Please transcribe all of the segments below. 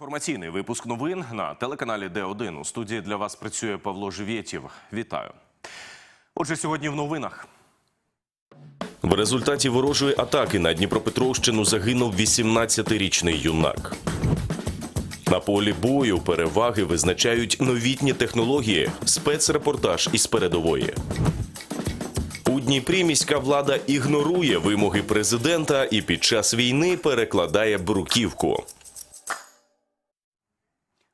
Інформаційний випуск новин на телеканалі Д1. У студії для вас працює Павло Живєтєв. Вітаю. Отже, сьогодні в новинах. В результаті ворожої атаки на Дніпропетровщину загинув 18-річний юнак. На полі бою переваги визначають новітні технології. Спецрепортаж із передової. У Дніпрі міська влада ігнорує вимоги президента і під час війни перекладає бруківку.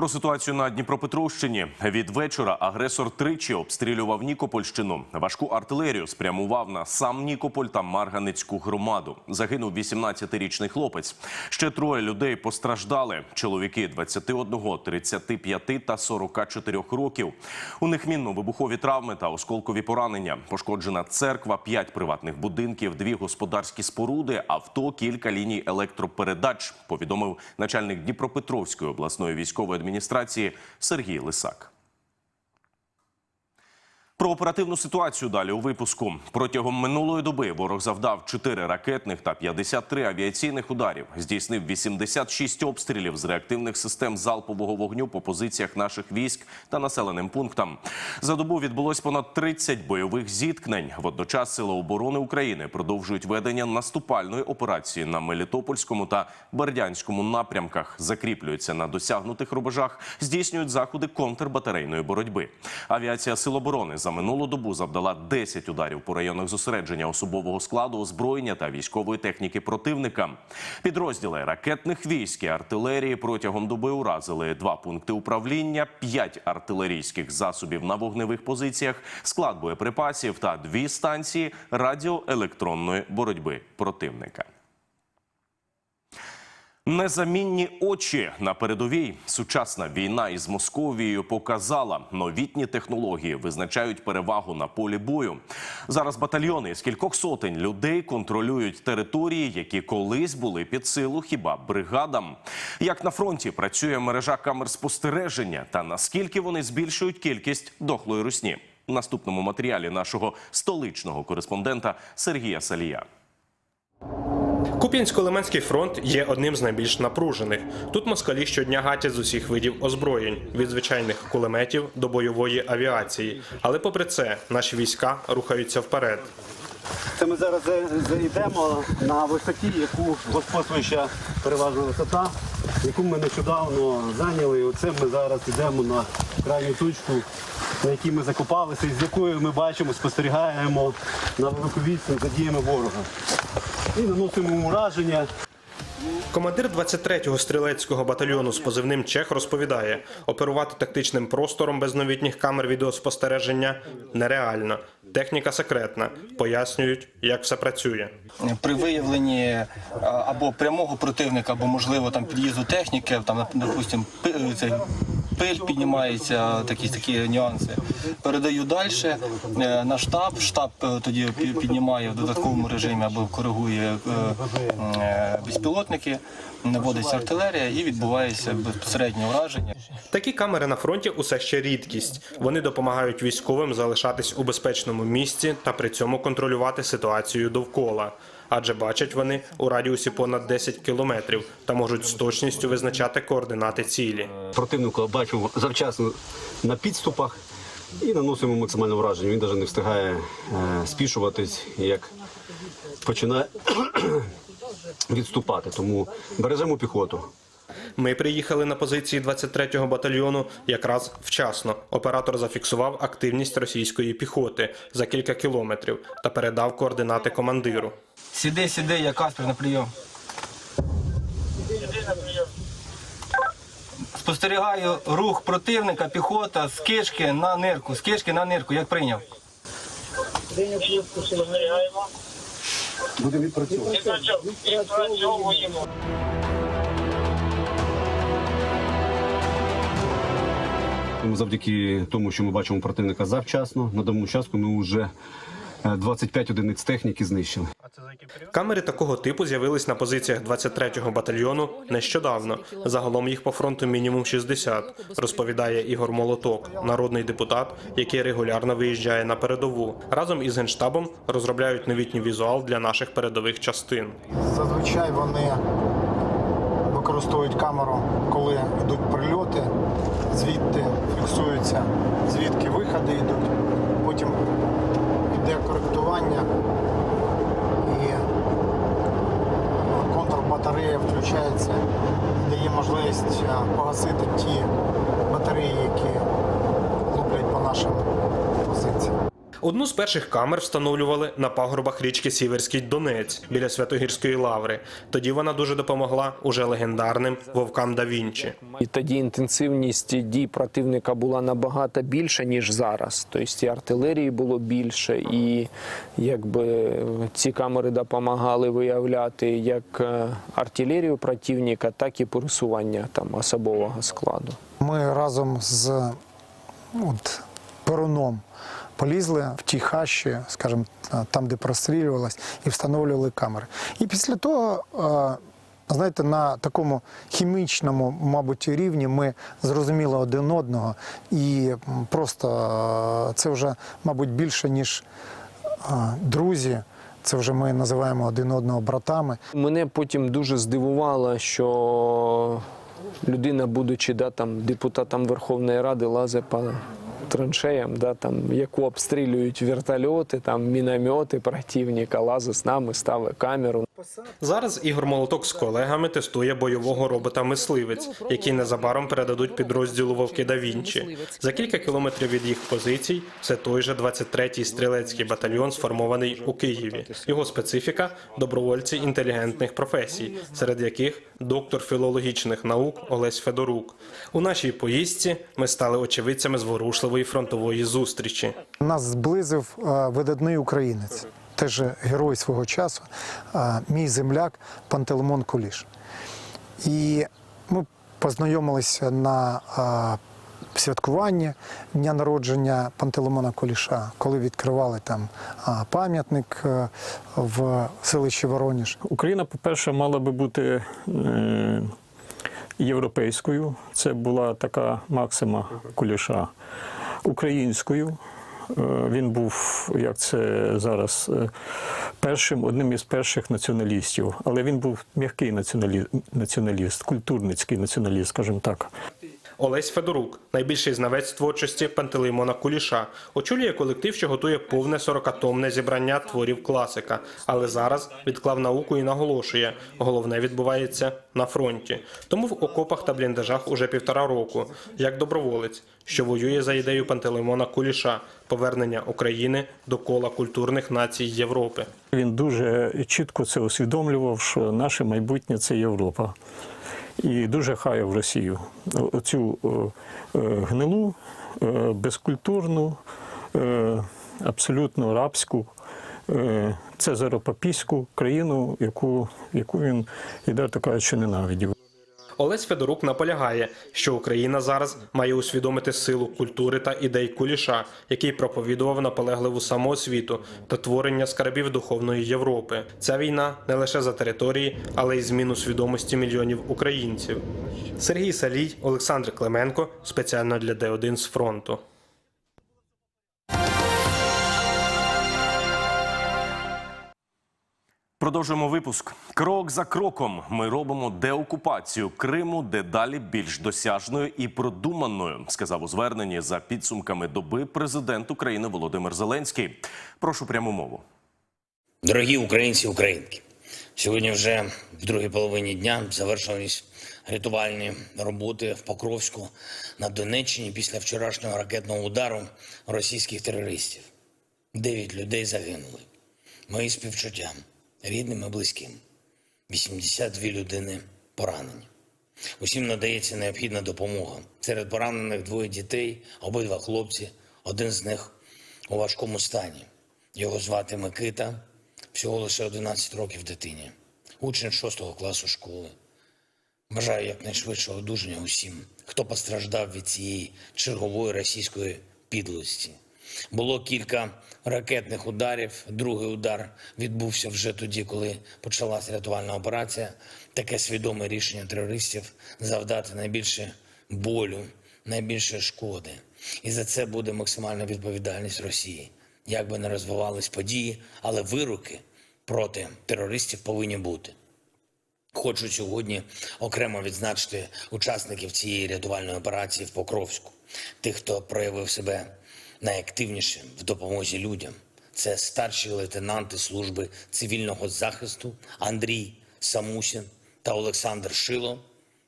Про ситуацію на Дніпропетровщині від вечора агресор тричі обстрілював Нікопольщину. Важку артилерію спрямував на сам Нікополь та Марганецьку громаду. Загинув 18-річний хлопець. Ще троє людей постраждали. Чоловіки 21, 35 та 44 років. У них мінно-вибухові травми та осколкові поранення. Пошкоджена церква, п'ять приватних будинків, дві господарські споруди, авто, кілька ліній електропередач. Повідомив начальник Дніпропетровської обласної військової адміністрації Сергій Лисак. Про оперативну ситуацію далі у випуску. Протягом минулої доби ворог завдав 4 ракетних та 53 авіаційних ударів. Здійснив 86 обстрілів з реактивних систем залпового вогню по позиціях наших військ та населеним пунктам. За добу відбулось понад 30 бойових зіткнень. Водночас Сили оборони України продовжують ведення наступальної операції на Мелітопольському та Бердянському напрямках. Закріплюються на досягнутих рубежах, здійснюють заходи контрбатарейної боротьби. Авіація Сил оборони за минулу добу завдала 10 ударів по районах зосередження особового складу, озброєння та військової техніки противника. Підрозділи ракетних військ і артилерії протягом доби уразили два пункти управління, п'ять артилерійських засобів на вогневих позиціях, склад боєприпасів та дві станції радіоелектронної боротьби противника. Незамінні очі на передовій. Сучасна війна із Московією показала, новітні технології визначають перевагу на полі бою. Зараз батальйони з кількох сотень людей контролюють території, які колись були під силу хіба бригадам. Як на фронті працює мережа камер спостереження та наскільки вони збільшують кількість дохлої русні? В наступному матеріалі нашого столичного кореспондента Сергія Салія. Куп'янсько-Лиманський фронт є одним з найбільш напружених. Тут москалі щодня гатять з усіх видів озброєнь від звичайних кулеметів до бойової авіації. Але попри це, наші війська рухаються вперед. Це ми зараз за- зайдемо на висоті, яку господствуюча переважна висота, яку ми нещодавно зайняли. І оце ми зараз йдемо на крайню точку, на якій ми закопалися, і з якою ми бачимо, спостерігаємо на велику відстань за діями ворога. І наносимо ураження. Командир 23-го стрілецького батальйону з позивним Чех розповідає, оперувати тактичним простором без новітніх камер відеоспостереження нереально. Техніка секретна. Пояснюють, як все працює. при виявленні або прямого противника, або можливо там під'їзду техніки, там допустим, цей пиль піднімається, такі такі нюанси. Передаю далі на штаб. Штаб е, тоді піднімає в додатковому режимі або коригує е, е, безпілотники, наводиться артилерія і відбувається безпосереднє враження. Такі камери на фронті усе ще рідкість. Вони допомагають військовим залишатись у безпечному місці та при цьому контролювати ситуацію довкола. Адже бачать вони у радіусі понад 10 кілометрів та можуть з точністю визначати координати цілі. противника бачимо завчасно на підступах і наносимо максимальне враження. Він навіть не встигає е, спішуватись, як починає відступати. Тому бережемо піхоту. Ми приїхали на позиції 23-го батальйону якраз вчасно. Оператор зафіксував активність російської піхоти за кілька кілометрів та передав координати командиру. Сіди, сіди, я Каспер на прийом. Спостерігаю рух противника, піхота з кишки на нирку, з кишки на нирку, як прийняв. Будемо відпрацьовувати. Тому завдяки тому, що ми бачимо противника завчасно, на даному участку ми вже 25 одиниць техніки знищили. Камери такого типу з'явились на позиціях 23-го батальйону нещодавно. Загалом їх по фронту мінімум 60, розповідає Ігор Молоток, народний депутат, який регулярно виїжджає на передову. Разом із генштабом розробляють новітній візуал для наших передових частин. Зазвичай вони використовують камеру, коли йдуть прильоти, звідти фіксуються, звідки виходи йдуть, йде коректування і контрбатарея включається, дає можливість погасити ті батареї, які луплять по нашим позиціям. Одну з перших камер встановлювали на пагорбах річки Сіверський Донець біля Святогірської лаври. Тоді вона дуже допомогла уже легендарним вовкам да Вінчі. І тоді інтенсивність дій противника була набагато більша, ніж зараз. Тобто і артилерії було більше, і якби ці камери допомагали виявляти як е, артилерію противника, так і пересування там особового складу. Ми разом з от, перуном полізли в ті хащі, скажімо, там, де прострілювалось, і встановлювали камери. І після того, е, знаєте, на такому хімічному, мабуть, рівні ми зрозуміли один одного, і просто е, це вже, мабуть, більше, ніж е, друзі. Це вже ми називаємо один одного братами. Мене потім дуже здивувало, що людина, будучи да, там, депутатом Верховної Ради, лазить по траншеям, да, там, яку обстрілюють вертольоти, там, міномети противника, лази з нами, ставить камеру. Зараз Ігор Молоток з колегами тестує бойового робота мисливець, який незабаром передадуть підрозділу Вовки да Вінчі. За кілька кілометрів від їх позицій це той же 23-й стрілецький батальйон, сформований у Києві. Його специфіка добровольці інтелігентних професій, серед яких доктор філологічних наук Олесь Федорук. У нашій поїздці ми стали очевидцями зворушливої фронтової зустрічі. Нас зблизив е, видатний українець, теж герой свого часу, мій земляк Пантелеймон Куліш. І ми познайомилися на святкуванні дня народження Пантелеймона Куліша, коли відкривали там пам'ятник е, в селищі Вороніж. Україна, по-перше, мала би бути е, європейською. Це була така максима куліша. Українською. Е, Він був, як це зараз, е, першим, одним із перших націоналістів. Але він був м'який націоналіст, націоналіст культурницький націоналіст, скажімо так. Олесь Федорук, найбільший знавець творчості Пантелеймона Куліша, очолює колектив, що готує повне 40-томне зібрання творів класика. Але зараз відклав науку і наголошує, головне відбувається на фронті. Тому в окопах та бліндажах уже півтора року, як доброволець, що воює за ідею Пантелеймона Куліша повернення України до кола культурних націй Європи. Він дуже чітко це усвідомлював, що наше майбутнє це Європа. І дуже хаяв Росію. Оцю е, е, гнилу, е, безкультурну, абсолютно рабську, цезаропапійську країну, яку, яку він, відверто кажучи, ненавидів. Олесь Федорук наполягає, що Україна зараз має усвідомити силу культури та ідей Куліша, який проповідував наполегливу самоосвіту та творення скарбів духовної Європи. Ця війна не лише за території, але й зміну свідомості мільйонів українців. Сергій Салій, Олександр Клименко спеціально для Д1 з фронту. Продовжуємо випуск. Крок за кроком ми робимо деокупацію Криму дедалі більш досяжною і продуманою, сказав у зверненні за підсумками доби президент України Володимир Зеленський. Прошу пряму мову. Дорогі українці українки, сьогодні вже в другій половині дня завершились рятувальні роботи в Покровську на Донеччині після вчорашнього ракетного удару російських терористів. Дев'ять людей загинули. Мої співчуття рідним і близьким. 82 людини поранені. Усім надається необхідна допомога. Серед поранених двоє дітей, обидва хлопці, один з них у важкому стані. Його звати Микита, всього лише 11 років дитині, учень 6 класу школи. Бажаю якнайшвидшого одужання усім, хто постраждав від цієї чергової російської підлості. Було кілька ракетних ударів. Другий удар відбувся вже тоді, коли почалася рятувальна операція. Таке свідоме рішення терористів завдати найбільше болю, найбільше шкоди. І за це буде максимальна відповідальність Росії. Як би не розвивались події, але вироки проти терористів повинні бути. Хочу сьогодні окремо відзначити учасників цієї рятувальної операції в Покровську, тих, хто проявив себе найактивніше в допомозі людям. Це старші лейтенанти служби цивільного захисту Андрій Самусін та Олександр Шило,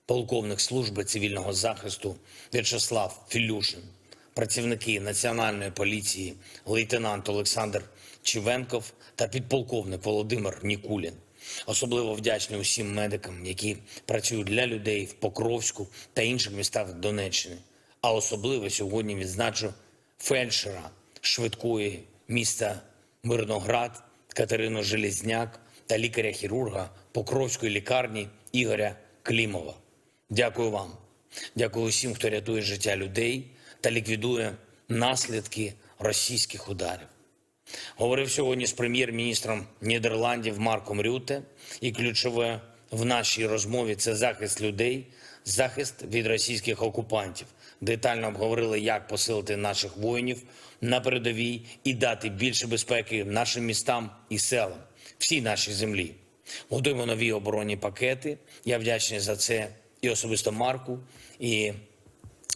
полковник служби цивільного захисту В'ячеслав Філюшин, працівники Національної поліції лейтенант Олександр Чивенков та підполковник Володимир Нікулін. Особливо вдячний усім медикам, які працюють для людей в Покровську та інших містах Донеччини. А особливо сьогодні відзначу фельдшера швидкої міста Мирноград Катерину Железняк та лікаря-хірурга Покровської лікарні Ігоря Клімова. Дякую вам. Дякую усім, хто рятує життя людей та ліквідує наслідки російських ударів. Говорив сьогодні з прем'єр-міністром Нідерландів Марком Рюте, і ключове в нашій розмові це захист людей, захист від російських окупантів. Детально обговорили, як посилити наших воїнів на передовій і дати більше безпеки нашим містам і селам, всій нашій землі. Готуємо нові оборонні пакети. Я вдячний за це і особисто Марку, і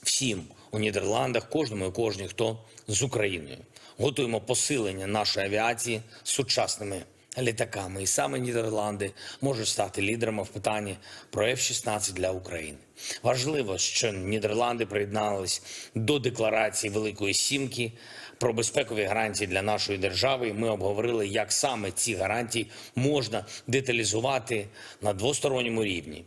всім у Нідерландах, кожному і кожній, хто з Україною. Готуємо посилення нашої авіації сучасними літаками. І саме Нідерланди можуть стати лідерами в питанні про F-16 для України. Важливо, що Нідерланди приєднались до декларації Великої Сімки про безпекові гарантії для нашої держави. І ми обговорили, як саме ці гарантії можна деталізувати на двосторонньому рівні.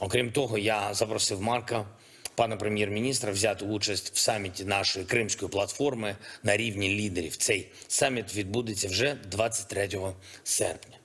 Окрім того, я запросив Марка пана прем'єр-міністра взяти участь в саміті нашої кримської платформи на рівні лідерів. Цей саміт відбудеться вже 23 серпня.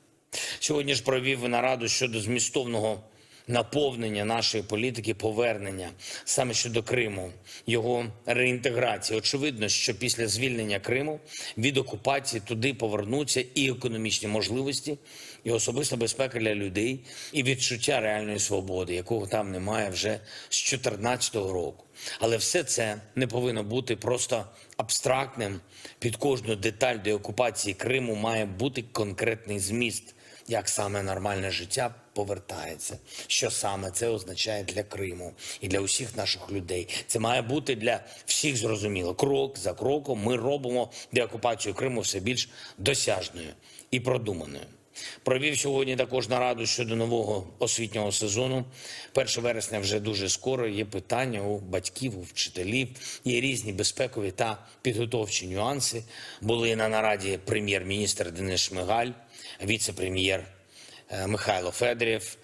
Сьогодні ж провів нараду щодо змістовного наповнення нашої політики повернення саме щодо Криму, його реінтеграції. Очевидно, що після звільнення Криму від окупації туди повернуться і економічні можливості, і особиста безпека для людей, і відчуття реальної свободи, якого там немає вже з 2014 року. Але все це не повинно бути просто абстрактним. Під кожну деталь деокупації Криму має бути конкретний зміст як саме нормальне життя повертається. Що саме це означає для Криму і для усіх наших людей? Це має бути для всіх зрозуміло. Крок за кроком ми робимо деокупацію Криму все більш досяжною і продуманою. Провів сьогодні також нараду щодо нового освітнього сезону. 1 вересня вже дуже скоро. Є питання у батьків, у вчителів. Є різні безпекові та підготовчі нюанси. Були на нараді прем'єр-міністр Денис Шмигаль, віце-прем'єр е, Михайло Федорів,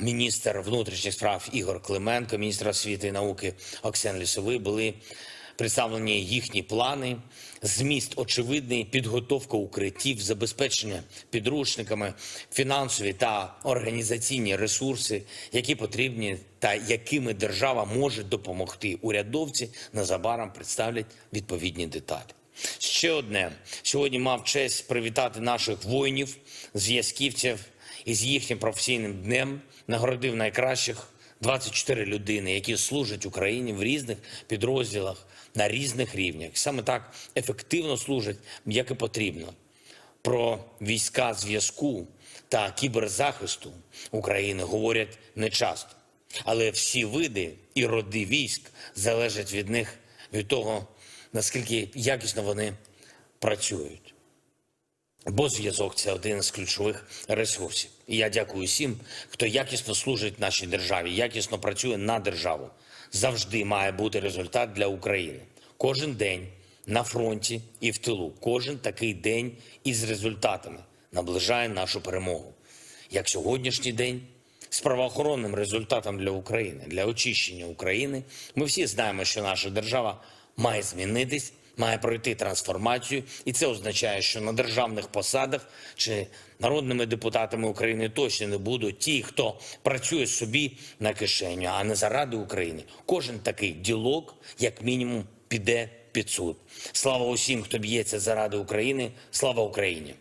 міністр внутрішніх справ Ігор Клименко, міністр освіти і науки Оксен Лісовий були представлені їхні плани. Зміст очевидний, підготовка укриттів, забезпечення підручниками, фінансові та організаційні ресурси, які потрібні та якими держава може допомогти. Урядовці незабаром представлять відповідні деталі. Ще одне сьогодні мав честь привітати наших воїнів, зв'язківців із їхнім професійним днем. Нагородив найкращих 24 людини, які служать Україні в різних підрозділах на різних рівнях. Саме так ефективно служать, як і потрібно. Про війська зв'язку та кіберзахисту України говорять нечасто. Але всі види і роди військ залежать від них від того, наскільки якісно вони працюють. Бо зв'язок це один з ключових ресурсів. І я дякую всім, хто якісно служить нашій державі, якісно працює на державу. Завжди має бути результат для України. Кожен день на фронті і в тилу. Кожен такий день із результатами наближає нашу перемогу. Як сьогоднішній день з правоохоронним результатом для України, для очищення України. Ми всі знаємо, що наша держава має змінитись, має пройти трансформацію, і це означає, що на державних посадах чи народними депутатами України точно не будуть ті, хто працює собі на кишеню, а не заради України. Кожен такий ділок, як мінімум, піде під суд. Слава усім, хто б'ється заради України. Слава Україні!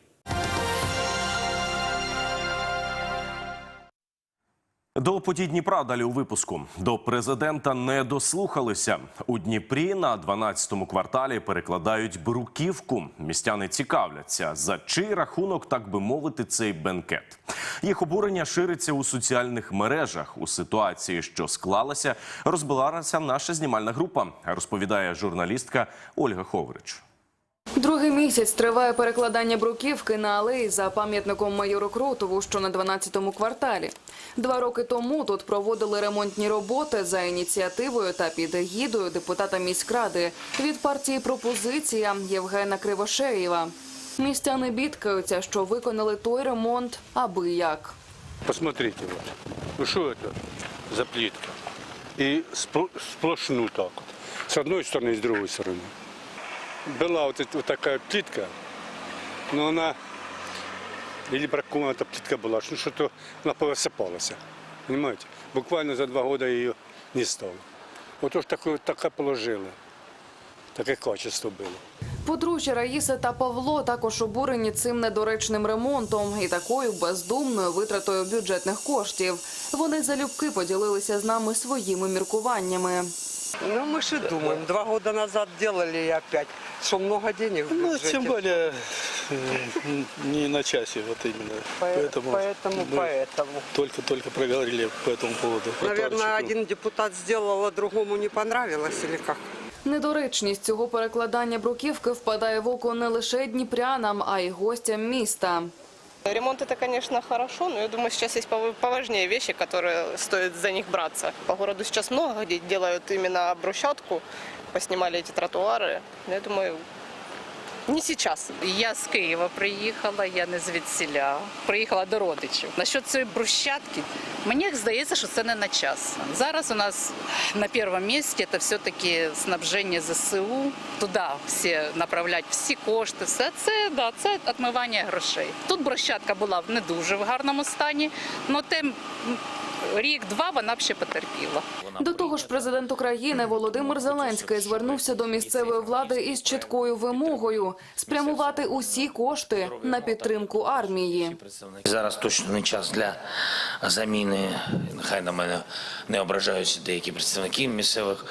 До подій Дніпра далі у випуску. До президента не дослухалися. У Дніпрі на 12-му кварталі перекладають бруківку. Містяни цікавляться, за чий рахунок, так би мовити, цей бенкет. Їх обурення шириться у соціальних мережах. У ситуації, що склалася, розбилася наша знімальна група, розповідає журналістка Ольга Ховрич. Другий місяць триває перекладання бруківки на алеї за пам'ятником майору Кротову, що на 12-му кварталі. Два роки тому тут проводили ремонтні роботи за ініціативою та під егідою депутата міськради від партії «Пропозиція» Євгена Кривошеєва. Містяни бідкаються, що виконали той ремонт аби як. Посмотрите, вот. Ну что это за плитка? И спл- сплошную так вот. С одной стороны и с другой стороны. Была вот, эта, вот такая плитка, но она или бракованная эта плитка была, ну что-то она повысыпалась. Понимаете? Буквально за два года ее не стало. Вот уж такое, такое положило. Таке качество было. Подружжя Раїса та Павло також обурені цим недоречним ремонтом і такою бездумною витратою бюджетних коштів. Вони залюбки поділилися з нами своїми міркуваннями. Ну, мы же думаем, два года назад делали и опять, что много денег в Ну, бюджете. тем более э, не на часе вот именно. По- Поэтому, поэтому, мы поэтому. только-только проговорили по этому поводу. Наверное, Тротуарчику. один депутат сделал, а другому не понравилось или как? Недоречність цього перекладання бруківки впадає в око не лише дніпрянам, а й гостям міста. Ремонт это, конечно, хорошо, но я думаю, сейчас есть пов- поважнее вещи, которые стоит за них браться. По городу сейчас много где делают именно брусчатку, поснимали эти тротуары. Я думаю, не сейчас. Я з Києва приїхала, я не звідсіля. Приїхала до родичів. Насчет цієї брусчатки, мені здається, що це не на час. Зараз у нас на першому місці це все-таки снабження ЗСУ. Туди всі направляють всі кошти. Все це да, це відмивання грошей. Тут брусчатка була не дуже в гарному стані, але тим рік-два вона б ще потерпіла. До того ж, президент України Володимир Зеленський звернувся до місцевої влади із чіткою вимогою спрямувати усі кошти на підтримку армії. Зараз точно не час для заміни. Нехай на мене не ображаються деякі представники місцевих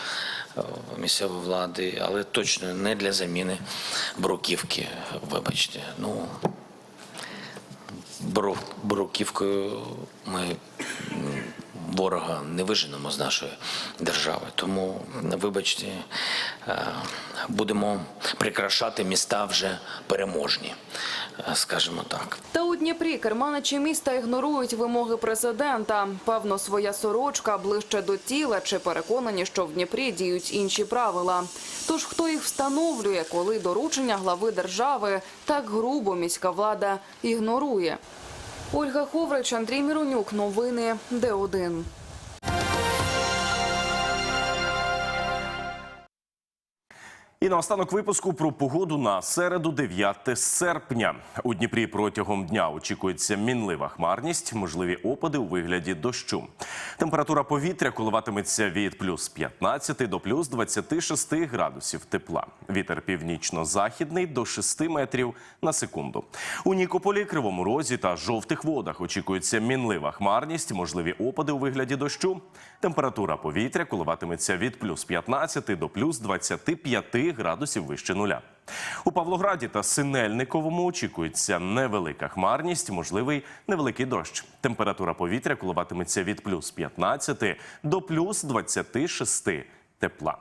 місцевої влади, але точно не для заміни бруківки. Вибачте, ну бру- бруківкою ми ворога не виженемо з нашої держави. Тому, вибачте, е, будемо прикрашати міста вже переможні, е, скажімо так. Та у Дніпрі керманичі міста ігнорують вимоги президента. Певно, своя сорочка ближче до тіла чи переконані, що в Дніпрі діють інші правила. Тож хто їх встановлює, коли доручення глави держави так грубо міська влада ігнорує? Ольга Ховрич, Андрій Міронюк. Новини Д1. І наостанок випуску про погоду на середу, 9 серпня. У Дніпрі протягом дня очікується мінлива хмарність, можливі опади у вигляді дощу. Температура повітря коливатиметься від плюс 15 до плюс 26 градусів тепла. Вітер північно-західний до 6 метрів на секунду. У Нікополі, Кривому Розі та жовтих водах очікується мінлива хмарність, можливі опади у вигляді дощу. Температура повітря коливатиметься від плюс 15 до плюс 25 градусів вище нуля. У Павлограді та Синельниковому очікується невелика хмарність, можливий невеликий дощ. Температура повітря коливатиметься від плюс 15 до плюс 26 тепла.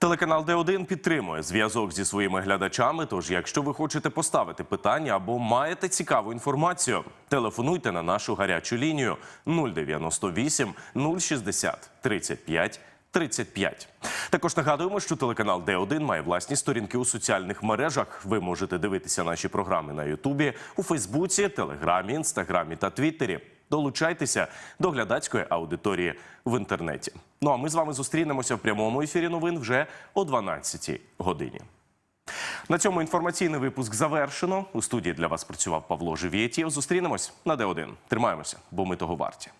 Телеканал Д1 підтримує зв'язок зі своїми глядачами. Тож, якщо ви хочете поставити питання або маєте цікаву інформацію, телефонуйте на нашу гарячу лінію 098 060 35 35. Також нагадуємо, що телеканал Д1 має власні сторінки у соціальних мережах. Ви можете дивитися наші програми на Ютубі, у Фейсбуці, Телеграмі, Інстаграмі та Твіттері. Долучайтеся до глядацької аудиторії в інтернеті. Ну а ми з вами зустрінемося в прямому ефірі новин вже о 12 годині. На цьому інформаційний випуск завершено. У студії для вас працював Павло Живєтєв. Зустрінемось на Д1. Тримаємося, бо ми того варті.